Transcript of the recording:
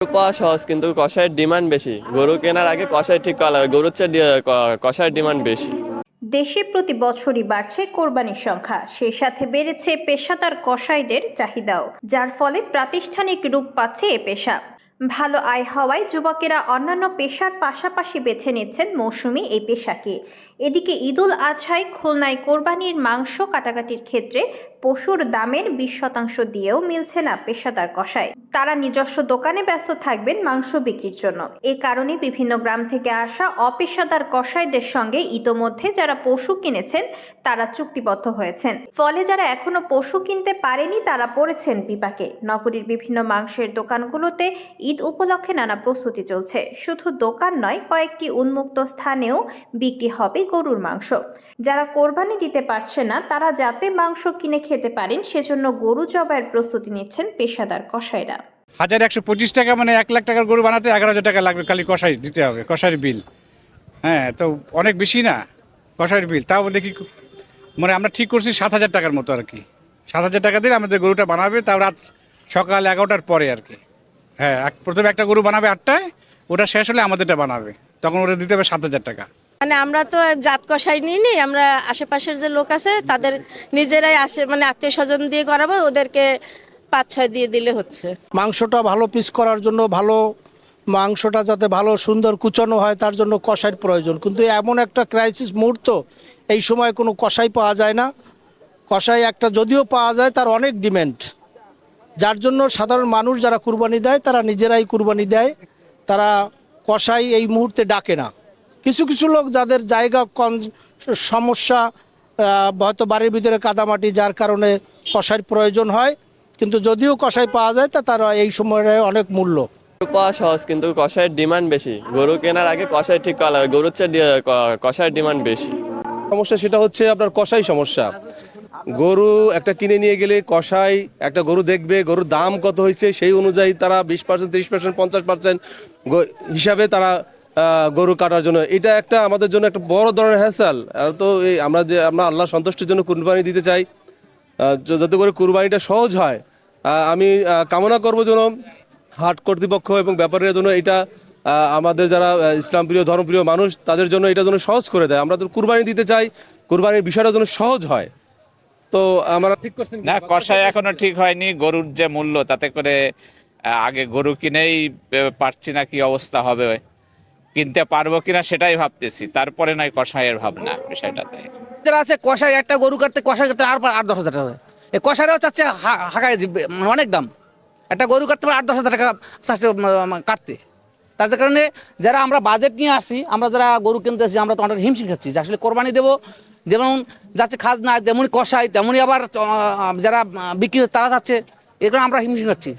পাওয়া সহজ, কিন্তু কষাইয়ের ডিমান্ড বেশি। গরু কেনার আগে কষাই ঠিক করা গরুর চেয়ে কষাইয়ের ডিমান্ড বেশি। দেশে প্রতি বছরই বাড়ছে কোরবানির সংখ্যা সেই সাথে বেড়েছে পেশাদার কসাইদের চাহিদাও, যার ফলে প্রাতিষ্ঠানিক রূপ পাচ্ছে এ পেশা। ভালো আয় হওয়ায় যুবকেরা অন্যান্য পেশার পাশাপাশি বেছে নিচ্ছেন মৌসুমি এই পেশাকে। এদিকে ঈদুল আজহায় খুলনায় কোরবানির মাংস কাটাকাটির ক্ষেত্রে পশুর দামের বিশ শতাংশ দিয়েও মিলছে না পেশাদার কষাই তারা নিজস্ব দোকানে ব্যস্ত থাকবেন মাংস বিক্রির জন্য। এ কারণে বিভিন্ন গ্রাম থেকে আসা অপেশাদার কসাইদের সঙ্গে ইতোমধ্যে যারা পশু কিনেছেন, তারা চুক্তিবদ্ধ হয়েছেন। ফলে যারা এখনও পশু কিনতে পারেনি, তারা পড়েছেন বিপাকে। নগরীর বিভিন্ন মাংসের দোকানগুলোতে ঈদ উপলক্ষে নানা প্রস্তুতি চলছে। শুধু দোকান নয়, কয়েকটি উন্মুক্ত স্থানেও বিক্রি হবে গরুর মাংস। যারা কোরবানি দিতে পারছে না, তারা যাতে মাংস কিনে খেতে পারেন, সেজন্য গরু জবাইয়ের প্রস্তুতি নিচ্ছেন পেশাদার কষাইরা হাজার একশো পঁচিশ টাকা মানে এক লাখ টাকার গরু বানাতে এগারো হাজার টাকা লাগবে খালি কষাই দিতে হবে কষাইয়ের বিল। হ্যাঁ তো অনেক বেশি না কষাইয়ের বিল। তাও দেখি মানে আমরা ঠিক করছি সাত হাজার টাকার মতো আর কি। সাত হাজার টাকা দিলে আমাদের গরুটা বানাবে, তাও রাত সকাল এগারোটার পরে আর কি। হ্যাঁ এক- প্রথমে একটা গরু বানাবে আটটায় ওটা শেষ হলে আমাদেরটা বানাবে। তখন ওটা দিতে হবে সাত হাজার টাকা। মানে আমরা তো জাত কষাই নিই নি আমরা আশেপাশের যে লোক আছে তাদের নিজেরাই আসে মানে আত্মীয় স্বজন দিয়ে করাবো ওদেরকে পাঁচ ছয় দিয়ে দিলে হচ্ছে। মাংসটা ভালো পিস করার জন্য ভালো মাংসটা যাতে ভালো সুন্দর কুচানো হয় তার জন্য কষাইয়ের প্রয়োজন। কিন্তু এমন একটা ক্রাইসিস মুহূর্ত এই সময় কোনো কষাই পাওয়া যায় না। কষাই একটা যদিও পাওয়া যায় তার অনেক ডিমান্ড যার জন্য সাধারণ মানুষ যারা কুরবানি দেয় তারা নিজেরাই কুরবানি দেয়। তারা কষাই এই মুহূর্তে ডাকে না। কিছু কিছু লোক যাদের জায়গা কম সমস্যা হয়তো বাড়ির ভিতরে কাদামাটি যার কারণে কষাইয়ের প্রয়োজন হয়। কিন্তু যদিও কষাই পাওয়া যায় তা তারা এই সময়ে অনেক মূল্য। পাওয়া সহজ কিন্তু কষাইয়ের ডিমান্ড বেশি। গরু কেনার আগে কষাই ঠিক করা গরুর চেয়ে কষাইয়ের ডিমান্ড বেশি। সমস্যা সেটা হচ্ছে আপনার কষাই সমস্যা। গরু একটা কিনে নিয়ে গেলে কষাই একটা গরু দেখবে, গরুর দাম কত হয়েছে, সেই অনুযায়ী তারা বিশ পার্সেন্ট, তিরিশ পার্সেন্ট, পঞ্চাশ পার্সেন্ট হিসাবে তারা গরু কাটার জন্য। এটা একটা আমাদের জন্য একটা বড় ধরনের হ্যাসাল তো এই আমরা যে, আমরা আল্লাহ সন্তুষ্টির জন্য কুরবানি দিতে চাই যাতে করে কুরবানিটা সহজ হয়। আমি কামনা করব যেন হাট কর্তৃপক্ষ এবং ব্যাপারীরা জন্য এটা আমাদের যারা ইসলাম প্রিয় ধর্মপ্রিয় মানুষ, তাদের জন্য এটা যেন সহজ করে দেয়। আমরা তো কুরবানি দিতে চাই, কুরবানির বিষয়টা যেন সহজ হয়। তো আমরা ঠিক করছেন না কষাই এখনও ঠিক হয়নি। গরুর যে মূল্য তাতে করে আগে গরু কিনেই পারছি না কি অবস্থা হবে। কিনতে পারব কিনা সেটাই ভাবতেছি। তারপরে নয় কষাইয়ের ভাবনা বিষয়টাতে। যারা আছে কষাই একটা গরু কাটতে কষাই কাটতে আর আট দশ হাজার টাকা এই কষাইরাও চাচ্ছে হা- হাঁকায় মানে অনেক দাম। একটা গরু কাটতে পারে আট দশ হাজার টাকা চাচ্ছে কাটতে। তার কারণে যারা আমরা বাজেট নিয়ে আসি আমরা যারা গরু কিনতে আসি আমরা তো অনেক হিমশিম খাচ্ছি। যে আসলে কোরবানি দেবো যেমন যাচ্ছে খাজ খাজনা তেমনই কষাই তেমনই আবার যারা বিক্রি তারা যাচ্ছে কারণে আমরা হিমশিম খাচ্ছি।